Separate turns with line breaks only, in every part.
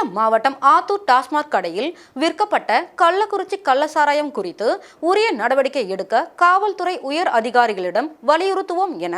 சேலம் மாவட்டம் ஆத்தூர் டாஸ்மாக் கடையில் விற்கப்பட்ட கள்ளக்குறிச்சி கள்ளசாராயம் குறித்து உரிய நடவடிக்கை எடுக்க காவல்துறை உயர் அதிகாரிகளிடம் வலியுறுத்துவோம் என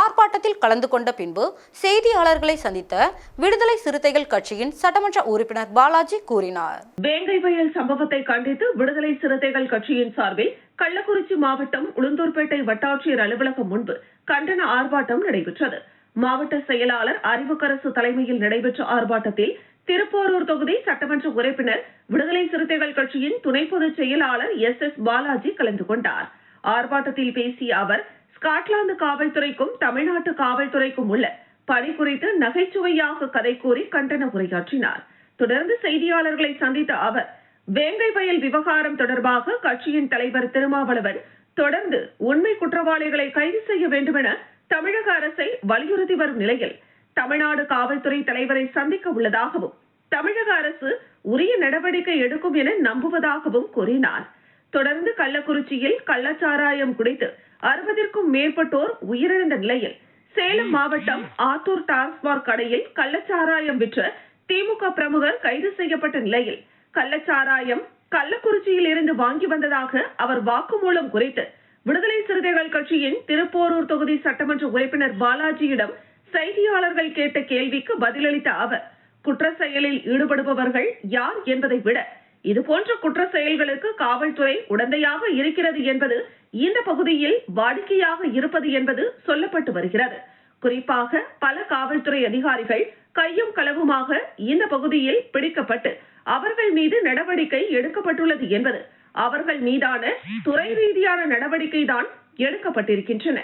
ஆர்ப்பாட்டத்தில் கலந்து கொண்ட பின்பு செய்தியாளர்களை சந்தித்த விடுதலை சிறுத்தைகள் கட்சியின் சட்டமன்ற உறுப்பினர் பாலாஜி கூறினார்.
வேங்கை வயல் சம்பவத்தை கண்டித்து விடுதலை சிறுத்தைகள் கட்சியின் சார்பில் கள்ளக்குறிச்சி மாவட்டம் உளுந்தூர்பேட்டை வட்டாட்சியர் அலுவலகம் முன்பு கண்டன ஆர்ப்பாட்டம் நடைபெற்றது. மாவட்ட செயலாளர் அறிவுக்கரசு தலைமையில் நடைபெற்ற ஆர்ப்பாட்டத்தில் திருப்போரூர் தொகுதி சட்டமன்ற உறுப்பினர் விடுதலை சிறுத்தைகள் கட்சியின் துணை பொதுச் செயலாளர் எஸ் எஸ் பாலாஜி கலந்து கொண்டார். ஆர்ப்பாட்டத்தில் பேசிய அவர் ஸ்காட்லாந்து காவல்துறைக்கும் தமிழ்நாட்டு காவல்துறைக்கும் உள்ள பணி குறித்து நகைச்சுவையாக கதை கூறி கண்டன உரையாற்றினார். தொடர்ந்து செய்தியாளர்களை சந்தித்த அவர் வேங்கை வயல் விவகாரம் தொடர்பாக கட்சியின் தலைவர் திருமாவளவன் தொடர்ந்து உண்மை குற்றவாளிகளை கைது செய்ய வேண்டுமென தமிழக அரசை வலியுறுத்தி வரும் நிலையில் தமிழ்நாடு காவல்துறை தலைவரை சந்திக்க உள்ளதாகவும் தமிழக அரசு உரிய நடவடிக்கை எடுக்கும் என நம்புவதாகவும் கூறினார். தொடர்ந்து கள்ளக்குறிச்சியில் கள்ளச்சாராயம் குடித்து அறுபதிற்கும் மேற்பட்டோர் உயிரிழந்த நிலையில் சேலம் மாவட்டம் ஆத்தூர் டாஸ்மாக் கடையில் கள்ளச்சாராயம் விற்ற திமுக பிரமுகர் கைது செய்யப்பட்ட நிலையில் கள்ளச்சாராயம் கள்ளக்குறிச்சியில் இருந்து வாங்கி வந்ததாக அவர் வாக்குமூலம் குறித்து விடுதலை சிறுத்தைகள் கட்சியின் திருப்போரூர் தொகுதி சட்டமன்ற உறுப்பினர் பாலாஜியிடம் செய்தியாளர்கள் கேட்ட கேள்விக்கு பதிலளித்த அவர் குற்ற செயலில் ஈடுபடுபவர்கள் யார் என்பதை விட இதுபோன்ற குற்ற செயல்களுக்கு காவல்துறை உடந்தையாக இருக்கிறது என்பது இந்த பகுதியில் வாடிக்கையாக இருப்பது என்பது சொல்லப்பட்டு வருகிறது. குறிப்பாக பல காவல்துறை அதிகாரிகள் கையும் களவுமாக இந்த பகுதியில் பிடிக்கப்பட்டு அவர்கள் மீது நடவடிக்கை எடுக்கப்பட்டுள்ளது என்பது அவர்கள் மீதான துறை ரீதியான நடவடிக்கை தான் எடுக்கப்பட்டிருக்கின்றன.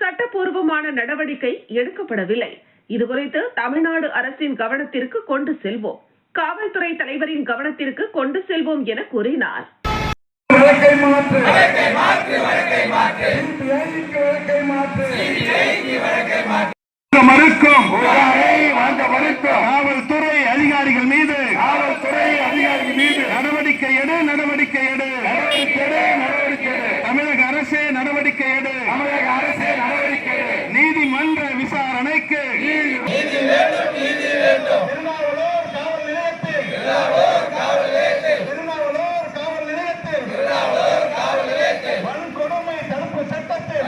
சட்டப்பூர்வமான நடவடிக்கை எடுக்கப்படவில்லை. இதுகுறித்து தமிழ்நாடு அரசின் கவனத்திற்கு கொண்டு செல்வோம். காவல்துறை தலைவரின் கவனத்திற்கு கொண்டு செல்வோம் என கூறினார்.
வழக்கை மாற்று. சிபிஐக்கு வழக்கை மாற்று. மறுக்கும். வாங்க மறுக்கும். காவல்துறை அதிகாரிகள் மீது. காவல்துறை அதிகாரிகள் மீது. நடவடிக்கை எடு நடவடிக்கை எடு. நடவடிக்கை எடு நடவடிக்கை எடு தமிழக அரசே நடவடிக்கை எடு தமிழக அரசே நடவடிக்கை எடு நீதிமன்ற விசாரணைக்கு திருநாவலூர் காவல் நிலையத்தில் திருநாவலூர் காவல் நிலையத்தில் வன்கொடுமை தடுப்பு சட்டத்தில்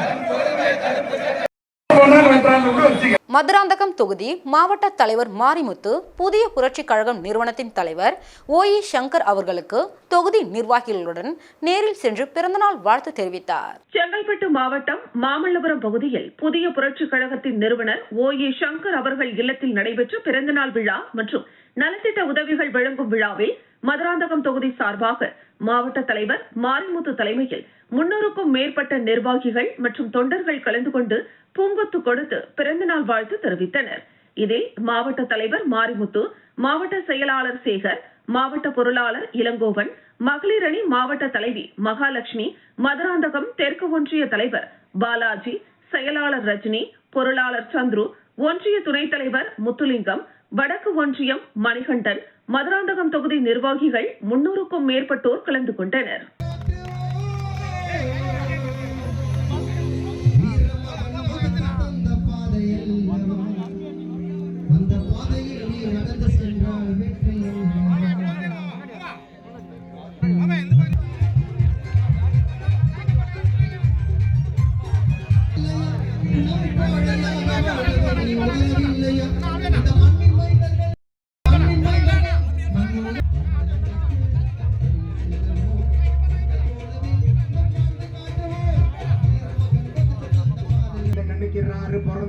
மதுராந்தகம் தொகுதி மாவட்ட தலைவர் மாரிமுத்து புதிய புரட்சி கழகம் நிறுவனத்தின் தலைவர் ஓ இ சங்கர் அவர்களுக்கு தொகுதி நிர்வாகிகளுடன் நேரில் சென்று பிறந்தநாள் வாழ்த்து தெரிவித்தார்.
செங்கல்பட்டு மாவட்டம் மாமல்லபுரம் பகுதியில் புதிய புரட்சி கழகத்தின் நிறுவனர் ஓ ஏ சங்கர் அவர்கள் இல்லத்தில் நடைபெற்ற பிறந்தநாள் விழா மற்றும் நலத்திட்ட உதவிகள் வழங்கும் விழாவில் மதுராந்தகம் தொகுதி சார்பாக மாவட்ட தலைவர் மாரிமுத்து தலைமையில் முன்னூறுக்கும் மேற்பட்ட நிர்வாகிகள் மற்றும் தொண்டர்கள் கலந்து கொண்டு பூங்கொத்து கொடுத்து பிறந்தநாள் வாழ்த்து தெரிவித்தனர். இதில் மாவட்ட தலைவர் மாரிமுத்து மாவட்ட செயலாளர் சேகர் மாவட்ட பொருளாளர் இளங்கோவன் மகளிர் அணி மாவட்ட தலைவி மகாலட்சுமி மதுராந்தகம் தெற்கு ஒன்றிய தலைவர் பாலாஜி செயலாளர் ரஜினி பொருளாளர் சந்துரு ஒன்றிய துணைத் தலைவர் முத்துலிங்கம் வடக்கு ஒன்றியம் மணிகண்டன் மதுராந்தகம் தொகுதி நிர்வாகிகள் முன்னூறுக்கும் மேற்பட்டோர் கலந்து கொண்டனர்.
அந்த பாதையில் நீ நடந்து சென்றால்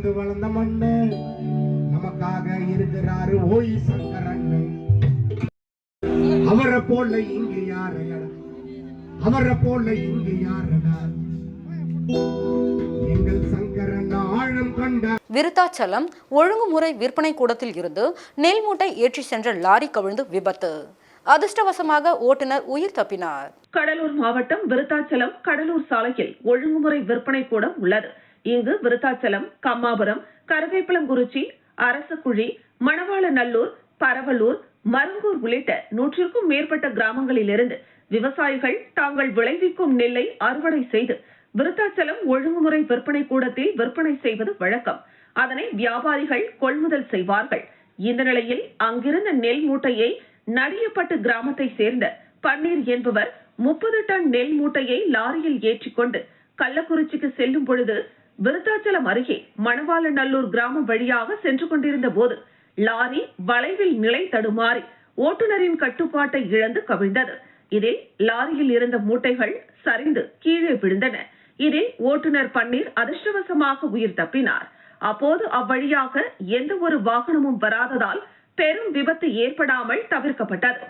பிறந்து வளர்ந்த மண்ணு நமக்காக இருக்கிறாரு ஓய் சங்கரன் அவரை போல இங்கு யாரையடா? அவரை போல இங்கு யாரடா? எங்கள் சங்கரன் ஆழம் கண்ட
விருத்தாச்சலம் ஒழுங்குமுறை விற்பனை கூடத்தில் இருந்து நெல் மூட்டை ஏற்றி சென்ற லாரி கவிழ்ந்து விபத்து. அதிர்ஷ்டவசமாக ஓட்டுநர் உயிர் தப்பினார்.
கடலூர் மாவட்டம் விருத்தாச்சலம் கடலூர் சாலையில் ஒழுங்குமுறை விற்பனை கூடம் உள்ளது. இங்கு விருத்தாச்சலம் கம்மாபுரம் கருவேப்பிலங்குறிச்சி அரசக்குழி மணவாளநல்லூர் பரவலூர் மருங்கூர் உள்ளிட்ட நூற்றிற்கும் மேற்பட்ட கிராமங்களிலிருந்து விவசாயிகள் தாங்கள் விளைவிக்கும் நெல்லை அறுவடை செய்து விருத்தாச்சலம் ஒழுங்குமுறை விற்பனை கூடத்தில் விற்பனை செய்வது வழக்கம். அதனை வியாபாரிகள் கொள்முதல் செய்வார்கள். இந்த நிலையில் அங்கிருந்த நெல் மூட்டையை நடியப்பட்டு கிராமத்தை சேர்ந்த பன்னீர் என்பவர் முப்பது டன் நெல் மூட்டையை லாரியில் ஏற்றிக்கொண்டு கள்ளக்குறிச்சிக்கு செல்லும் பொழுது விருத்தாச்சலம் அருகே மணவாளநல்லூர் கிராமம் வழியாக சென்று கொண்டிருந்த போது லாரி வளைவில் நிலை தடுமாறி ஓட்டுநரின் கட்டுப்பாட்டை இழந்து கவிழ்ந்தது. இதில் லாரியில் இருந்த மூட்டைகள் சரிந்து கீழே விழுந்தன. இதில் ஓட்டுநர் பன்னீர் அதிர்ஷ்டவசமாக உயிர் தப்பினார். அப்போது அவ்வழியாக எந்த ஒரு வாகனமும் வராததால் பெரும் விபத்து ஏற்படாமல் தவிர்க்கப்பட்டது.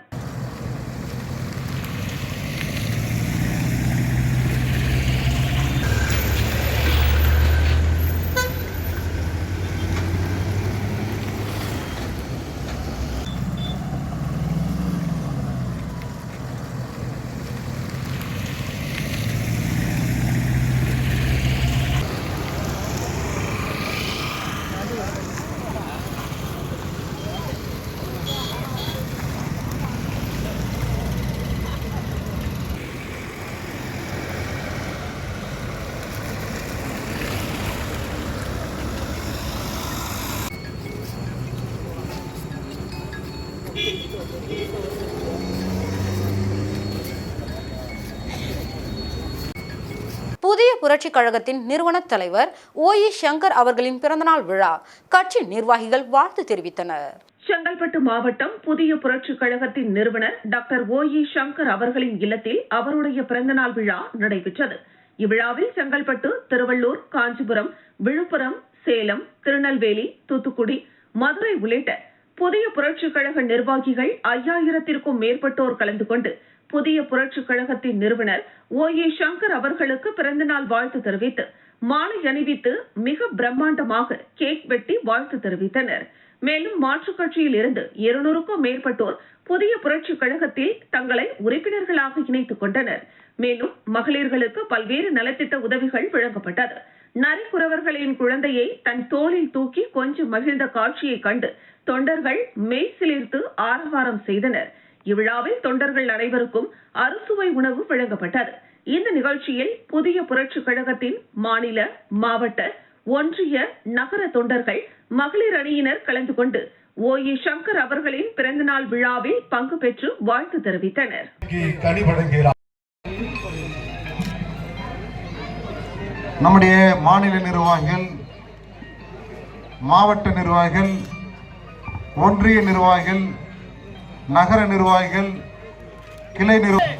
புதிய புரட்சிக் கழகத்தின் நிறுவன தலைவர் ஓஇ சங்கர் அவர்களின் பிறந்தநாள் விழா. கட்சி நிர்வாகிகள் வாழ்த்து தெரிவித்தனர்.
செங்கல்பட்டு மாவட்டம் புதிய புரட்சிக் கழகத்தின் நிறுவனர் டாக்டர் ஓ இ சங்கர் அவர்களின் இல்லத்தில் அவருடைய பிறந்தநாள் விழா நடைபெற்றது. இவ்விழாவில் செங்கல்பட்டு திருவள்ளூர் காஞ்சிபுரம் விழுப்புரம் சேலம் திருநெல்வேலி தூத்துக்குடி மதுரை உள்ளிட்ட புதிய புரட்சிக் கழக நிர்வாகிகள் ஐயாயிரத்திற்கும் மேற்பட்டோர் கலந்து கொண்டு புதிய புரட்சிக் கழகத்தின் நிறுவனர் ஓ. ஏ. சங்கர் அவர்களுக்கு பிறந்தநாள் வாழ்த்து தெரிவித்து மாலை அணிவித்து மிக பிரம்மாண்டமாக கேக் வெட்டி வாழ்த்து தெரிவித்தனர். மேலும் மாற்றுக் கட்சியில் இருந்து இருநூறுக்கும் மேற்பட்டோர் புதிய புரட்சிக் கழகத்தில் தங்களை உறுப்பினர்களாக இணைத்துக் கொண்டனர். மேலும் மகளிர்களுக்கு பல்வேறு நலத்திட்ட உதவிகள் வழங்கப்பட்டது. நரிக்குறவர்களின் குழந்தையை தன் தோளில் தூக்கி கொஞ்சம் மகிழ்ந்த காட்சியை கண்டு தொண்டர்கள் மெய் சிலிர்த்து ஆரவாரம் செய்தனர். இவ்விழாவில் தொண்டர்கள் அனைவருக்கும் அறுசுவை உணவு வழங்கப்பட்டது. இந்த நிகழ்ச்சியில் புதிய புரட்சிக் கழகத்தின் மாநில மாவட்ட ஒன்றிய நகர தொண்டர்கள் மகளிர் அணியினர் கலந்து கொண்டு ஓ. இ சங்கர் அவர்களின் பிறந்தநாள் விழாவில் பங்கு பெற்று வாழ்த்து தெரிவித்தனர்.
நம்முடைய மாநில நிர்வாகிகள் மாவட்ட நிர்வாகிகள் ஒன்றிய நிர்வாகிகள் நகர நிர்வாகிகள் கிளை நிர்வாகிகள்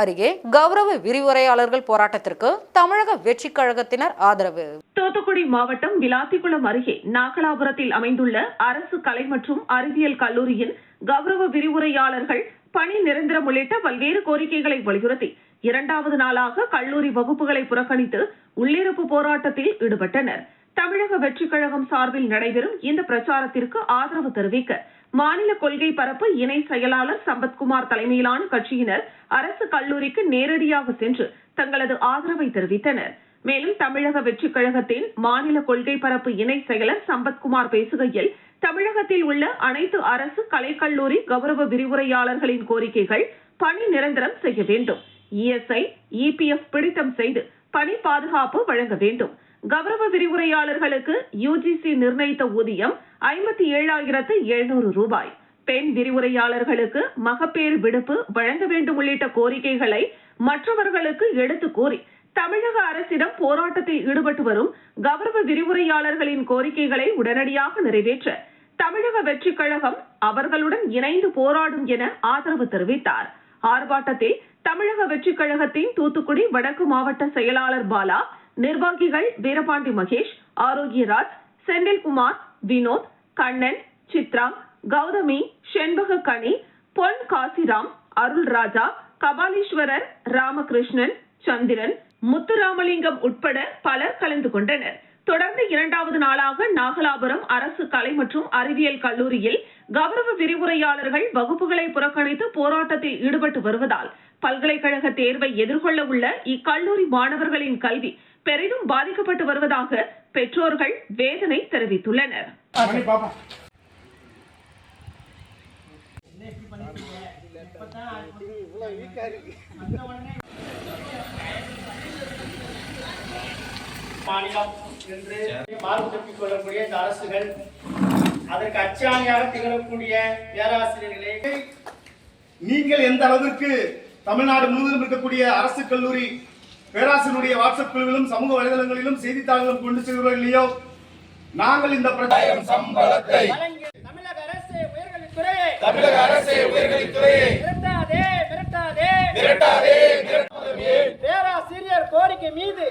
அருகே கௌரவ விரிவுரையாளர்கள் போராட்டத்திற்கு தமிழக வெற்றிக் கழகத்தினர் ஆதரவு.
தூத்துக்குடி மாவட்டம் விளாத்திக்குளம் அருகே நாகலாபுரத்தில் அமைந்துள்ள அரசு கலை மற்றும் அறிவியல் கல்லூரியின் கௌரவ விரிவுரையாளர்கள் பணி நிரந்தரம் உள்ளிட்ட பல்வேறு கோரிக்கைகளை வலியுறுத்தி இரண்டாவது நாளாக கல்லூரி வகுப்புகளை புறக்கணித்து உள்ளிருப்பு போராட்டத்தில் ஈடுபட்டனர். தமிழக வெற்றிக் கழகம் சார்பில் நடைபெறும் இந்த பிரச்சாரத்திற்கு ஆதரவு தெரிவிக்க மாநில கொள்கை பரப்பு இணை செயலாளர் சம்பத்குமார் தலைமையிலான கட்சியினர் அரசு கல்லூரிக்கு நேரடியாக சென்று தங்களது ஆதரவை தெரிவித்தனர். மேலும் தமிழக வெற்றிக் கழகத்தின் மாநில கொள்கை பரப்பு இணை செயலர் சம்பத்குமார் பேசுகையில் தமிழகத்தில் உள்ள அனைத்து அரசு கலைக்கல்லூரி கௌரவ விரிவுரையாளர்களின் கோரிக்கைகள் பணி நிரந்தரம் செய்ய வேண்டும். இஎஸ்ஐ இபிஎஃப் பிடித்தம் செய்து பணி பாதுகாப்பு வழங்க வேண்டும். கௌரவ விரிவுரையாளர்களுக்கு யுஜிசி நிர்ணயித்த ஊதியம் ஐம்பத்தி ஏழாயிரத்து எழுநூறு ரூபாய். பெண் விரிவுரையாளர்களுக்கு மகப்பேறு விடுப்பு வழங்க வேண்டும் உள்ளிட்ட கோரிக்கைகளை மற்றவர்களுக்கு எடுத்து கூறி தமிழக அரசிடம் போராட்டத்தில் ஈடுபட்டு வரும் கௌரவ விரிவுரையாளர்களின் கோரிக்கைகளை உடனடியாக நிறைவேற்ற தமிழக வெற்றிக் கழகம் அவர்களுடன் இணைந்து போராடும் என ஆதரவு தெரிவித்தார். ஆர்ப்பாட்டத்தில் தமிழக வெற்றிக் கழகத்தின் தூத்துக்குடி வடக்கு மாவட்ட செயலாளர் பாலா நிர்வாகிகள் வீரபாண்டி மகேஷ் ஆரோக்கியராஜ் செந்தில்குமார் வினோத் கண்ணன் சித்ரா கௌதமி செண்பக கனி பொன் காசிராம் அருள்ராஜா கபாலீஸ்வரர் ராமகிருஷ்ணன் சந்திரன் முத்துராமலிங்கம் உட்பட பலர் கலந்து கொண்டனர். தொடர்ந்து இரண்டாவது நாளாக நாகலாபுரம் அரசு கலை மற்றும் அறிவியல் கல்லூரியில் கௌரவ விரிவுரையாளர்கள் வகுப்புகளை புறக்கணித்து போராட்டத்தில் ஈடுபட்டு வருவதால் பல்கலைக்கழக தேர்வை எதிர்கொள்ள உள்ள இக்கல்லூரி மாணவர்களின் கல்வி பெரிதும் பாதிக்கப்பட்டு வருவதாக பெற்றோர்கள் வேதனை தெரிவித்துள்ளனர்.
மாநிலம் என்று மார்பு தப்பிக் கொள்ளக்கூடிய இந்த அரசுகள் அதற்கு அச்சாணியாக திகழக்கூடிய பேராசிரியர்களே
நீங்கள் எந்த அளவிற்கு தமிழ்நாடு முழுவதும் இருக்கக்கூடிய அரசு கல்லூரி பேராசிரியருடைய வாட்ஸ்அப் குழுவிலும் சமூக வலைதளங்களிலும் செய்தித்தாள்களும் கொண்டு செல்கிறோம் இல்லையோ? நாங்கள் இந்த பிரச்சாரம் சம்பளத்தை
தமிழக அரசு உயர்கல்வித்துறையை தமிழக அரசு உயர்கல்வித்துறையை மிரட்டாதே மிரட்டாதே. மிரட்டாதே பேராசிரியர் கோரிக்கை மீது